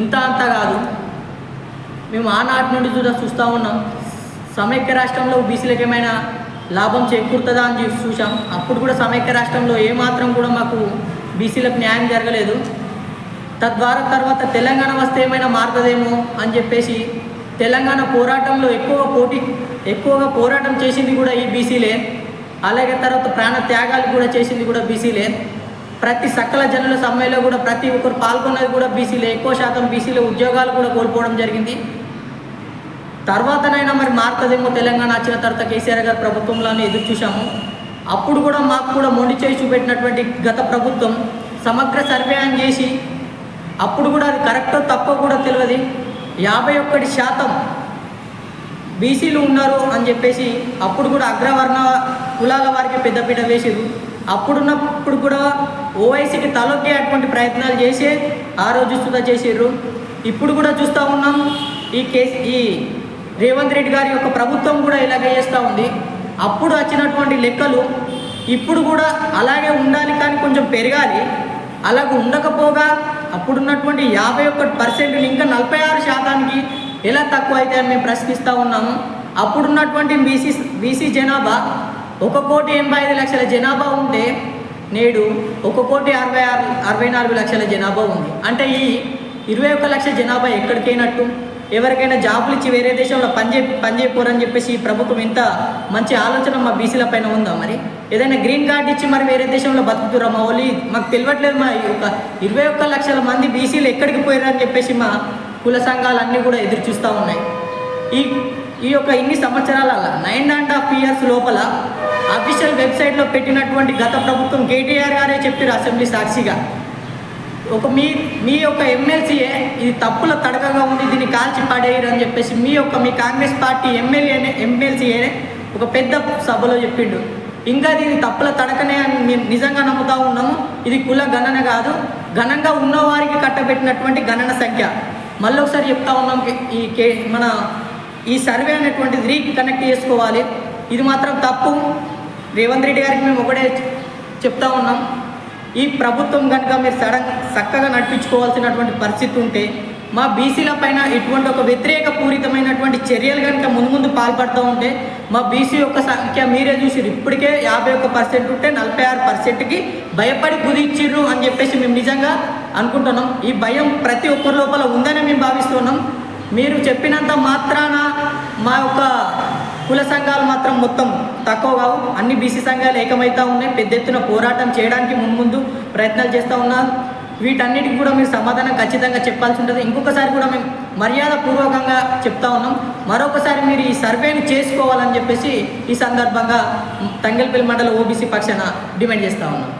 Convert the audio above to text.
ఇంత అంత కాదు. మేము ఆనాటి నుండి చూడ చూస్తూ ఉన్నాం. సమైక్య రాష్ట్రంలో బీసీలకు ఏమైనా లాభం చేకూరుతుందా అని చూసి చూసాం అప్పుడు కూడా సమైక్య రాష్ట్రంలో ఏమాత్రం కూడా మాకు బీసీలకు న్యాయం జరగలేదు. తద్వారా తర్వాత తెలంగాణ వస్తే ఏమైనా మారుతుందేమో అని చెప్పేసి తెలంగాణ పోరాటంలో ఎక్కువ పోటీ ఎక్కువగా పోరాటం చేసింది కూడా ఈ బీసీలే. అలాగే తర్వాత ప్రాణ త్యాగాలు కూడా చేసింది కూడా బీసీలే. ప్రతి సకల జనుల సమ్మెలో కూడా ప్రతి ఒక్కరు పాల్గొన్నది కూడా బీసీలే. ఎక్కువ శాతం బీసీలే ఉద్యోగాలు కూడా కోల్పోవడం జరిగింది. తర్వాతనైనా మరి మారుతుందేమో తెలంగాణ వచ్చిన తర్వాత కేసీఆర్ గారి ప్రభుత్వంలోనే ఎదురు చూసాము అప్పుడు కూడా మాకు కూడా మొండి చేసి చూపెట్టినటువంటి గత ప్రభుత్వం సమగ్ర సర్వే అని చేసి అప్పుడు కూడా అది కరెక్టో తప్పో కూడా తెలియదు. యాభై ఒక్కటి శాతం బీసీలు ఉన్నారు అని చెప్పేసి అప్పుడు కూడా అగ్రవర్ణ కులాల వారికి పెద్దపీట వేసిరు అప్పుడున్నప్పుడు కూడా ఓవైసీకి తలొక్కే అటువంటి ప్రయత్నాలు చేసే ఆ రోజు సుధా చేసారు ఇప్పుడు కూడా చూస్తూ ఉన్నాం. ఈ కేసు ఈ రేవంత్ రెడ్డి గారి యొక్క ప్రభుత్వం కూడా ఇలాగే చేస్తూ ఉంది. అప్పుడు వచ్చినటువంటి లెక్కలు ఇప్పుడు కూడా అలాగే ఉండాలి కానీ కొంచెం పెరగాలి. అలాగ ఉండకపోగా అప్పుడున్నటువంటి యాభై ఒకటి పర్సెంట్ ఇంకా నలభై ఆరు శాతానికి ఎలా తక్కువ అయితే అని మేము ప్రశ్నిస్తూ ఉన్నాము. అప్పుడున్నటువంటి బీసీ బీసీ జనాభా ఒక కోటి ఎనభై ఐదు లక్షల జనాభా ఉంటే నేడు ఒక కోటి అరవై ఆరు అరవై నాలుగు లక్షల జనాభా ఉంది. అంటే ఈ ఇరవై ఒక్క లక్షల జనాభా ఎక్కడికైనట్టు? ఎవరికైనా జాబులు ఇచ్చి వేరే దేశంలో పనిచే పనిచేయకూరని చెప్పేసి ఈ ప్రభుత్వం ఇంత మంచి ఆలోచన మా బీసీల పైన ఉందా మరి? ఏదైనా గ్రీన్ కార్డు ఇచ్చి మరి వేరే దేశంలో బతుకుతురా మా ఓలీ? మాకు తెలియట్లేదు మా ఈ ఒక ఇరవై ఒక్క లక్షల మంది బీసీలు ఎక్కడికి పోయారని చెప్పేసి మా కుల సంఘాలన్నీ కూడా ఎదురు చూస్తూ ఉన్నాయి. ఈ ఈ యొక్క ఇన్ని సంవత్సరాల నైన్ అండ్ హాఫ్ ఇయర్స్ లోపల అఫీషియల్ వెబ్సైట్లో పెట్టినటువంటి గత ప్రభుత్వం కేటీఆర్ గారే చెప్పారు అసెంబ్లీ సాక్షిగా. ఒక మీ మీ యొక్క ఎమ్మెల్సీయే ఇది తప్పుల తడకగా ఉంది దీన్ని కాల్చి పడేయరు అని చెప్పేసి మీ యొక్క మీ కాంగ్రెస్ పార్టీ ఎమ్మెల్యేనే ఎమ్మెల్సీయేనే ఒక పెద్ద సభలో చెప్పిండు. ఇంకా దీని తప్పుల తడకనే అని మేము నిజంగా నమ్ముతా ఉన్నాము. ఇది కుల గణన కాదు. ఘనంగా ఉన్నవారికి కట్టబెట్టినటువంటి గణన సంఖ్య. మళ్ళీ ఒకసారి చెప్తా ఉన్నాం కే- ఈ కే మన ఈ సర్వే అనేటువంటిది రీకనెక్ట్ చేసుకోవాలి. ఇది మాత్రం తప్పు. రేవంత్ రెడ్డి గారికి మేము ఒకటే చెప్తా ఉన్నాం. ఈ ప్రభుత్వం కనుక మీరు సడన్ చక్కగా నడిపించుకోవాల్సినటువంటి పరిస్థితి ఉంటే మా బీసీల పైన ఇటువంటి ఒక వ్యతిరేక పూరితమైనటువంటి చర్యలు కనుక ముందు ముందు పాల్పడుతూ ఉంటే మా బీసీ యొక్క సంఖ్య మీరే చూసిరు ఇప్పటికే యాభై ఒక్క పర్సెంట్ ఉంటే నలభై ఆరు పర్సెంట్కి భయపడి కుదిచ్చిర్రు అని చెప్పేసి మేము నిజంగా అనుకుంటున్నాం. ఈ భయం ప్రతి ఒక్కరి లోపల ఉందని మేము భావిస్తున్నాం. మీరు చెప్పినంత మాత్రాన మా యొక్క కుల సంఘాలు మాత్రం మొత్తం తక్కువ కావు. అన్ని బీసీ సంఘాలు ఏకమవుతూ ఉన్నాయి. పెద్ద ఎత్తున పోరాటం చేయడానికి మున్ముందు ప్రయత్నాలు చేస్తూ ఉన్నారు వీటన్నిటికి కూడా మీరు సమాధానం ఖచ్చితంగా చెప్పాల్సి ఉంటుంది. ఇంకొకసారి కూడా మేము మర్యాద పూర్వకంగా చెప్తా ఉన్నాం. మరొకసారి మీరు ఈ సర్వేని చేసుకోవాలని చెప్పేసి ఈ సందర్భంగా తంగల్పల్లి మండల ఓబీసీ పక్షాన డిమాండ్ చేస్తూ ఉన్నాం.